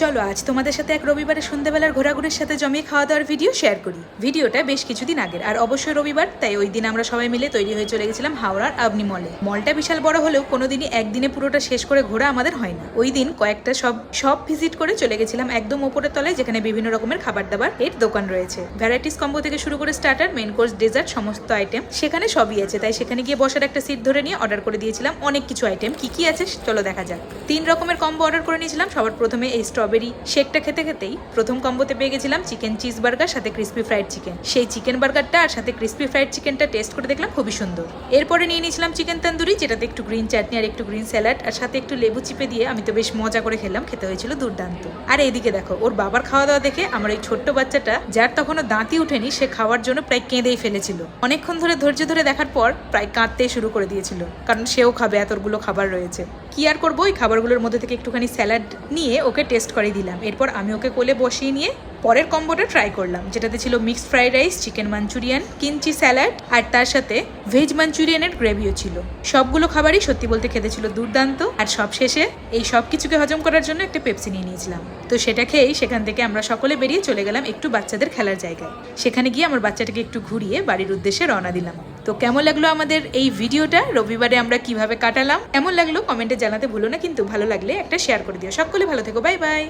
চলো, আজ তোমাদের সাথে এক রবিবারে সন্ধ্যাবেলার ঘোরাঘুরির সাথে জমিয়ে খাওয়া দাওয়ার ভিডিও শেয়ার করি। ভিডিওটা বেশ কিছুদিন আগের, আর অবশ্যই রবিবার, তাই ওই দিন আমরা সবাই মিলে তৈরি হয়ে চলে গেছিলাম হাওড়ার আবনি মলে মলটা বিশাল বড় হলেও কোনোদিনই একদিনে পুরোটা শেষ করে ঘোরা আমাদের হয় না। ওই দিন কয়েকটা সব সব ভিজিট করে চলে গেছিলাম একদম ওপরের তলায়, যেখানে বিভিন্ন রকমের খাবার দাবার এর দোকান রয়েছে। ভ্যারাইটিস কম্বো থেকে শুরু করে স্টার্টার মেন কোর্স ডেজার্ট সমস্ত আইটেম সেখানে সবই আছে। তাই সেখানে গিয়ে বসার একটা সিট ধরে নিয়ে অর্ডার করে দিয়েছিলাম অনেক কিছু আইটেম কি কি আছে? চলো দেখা যাক। তিন রকমের কম্বো অর্ডার করে নিয়েছিলাম। সবার প্রথমে এই স্ট্রবেরি শেকটা খেতে খেতেই প্রথম কম্বোতে পেয়ে গেছিলাম চিকেন চিজ বার্গার, সাথে ক্রিসপি ফ্রাইড চিকেন। সেই চিকেন বার্গারটা আর সাথে ক্রিসপি ফ্রাইড চিকেনটা টেস্ট করে দেখলাম খুবই সুন্দর। এরপরে নিয়ে নিয়েছিলাম চিকেন তন্দুরি, যেটাতে একটু গ্রিন চাটনি আর একটু গ্রিন স্যালাড, আর সাথে একটু লেবু চিপে দিয়ে আমি তো বেশ মজা করে খেলাম, খেতে হয়েছিল দুর্দান্ত। আর এইদিকে দেখো, ওর বাবার খাওয়া দাওয়া দেখে আমার এই ছোট্ট বাচ্চাটা, যার তখনও দাঁতই উঠেনি, সে খাওয়ার জন্য প্রায় কেঁদেই ফেলেছিল। অনেকক্ষণ ধরে ধৈর্য ধরে দেখার পর প্রায় কাঁদতে শুরু করে দিয়েছিল, কারণ সেও খাবে এতগুলো খাবার রয়েছে। কি আর করব, ওই খাবারগুলোর মধ্যে থেকে একটুখানি স্যালাড নিয়ে ওকে টেস্ট করে দিলাম। এরপর আমি ওকে কোলে বসিয়ে নিয়ে পরের কম্বোটা ট্রাই করলাম, যেটাতে ছিল mixed fried rice chicken manchurian kimchi salad আর তার সাথে ভেজ মাঞ্চুরিয়ানের গ্রেভিও ছিল। সবগুলো খাবারই সত্যি বলতে খেতে ছিল দুর্দান্ত, আর সব শেষে এই সব কিছুকে হজম করার জন্য একটা পেপসি নিয়ে নিয়েছিলাম। তো সেটা খেয়েই সেখান থেকে আমরা সকলে বেরিয়ে চলে গেলাম একটু বাচ্চাদের খেলার জায়গায়। সেখানে গিয়ে আমার বাচ্চাটাকে একটু ঘুরিয়ে বাড়ির উদ্দেশ্যে রওনা দিলাম। তো কেমন লাগল আমাদের এই ভিডিওটা? রবিবারে আমরা কীভাবে কাটালাম? কেমন লাগল কমেন্টে জানাতে ভুলো না, কিন্তু ভালো লাগলে একটা শেয়ার করে দিও। সকলে ভালো থেকো বাই বাই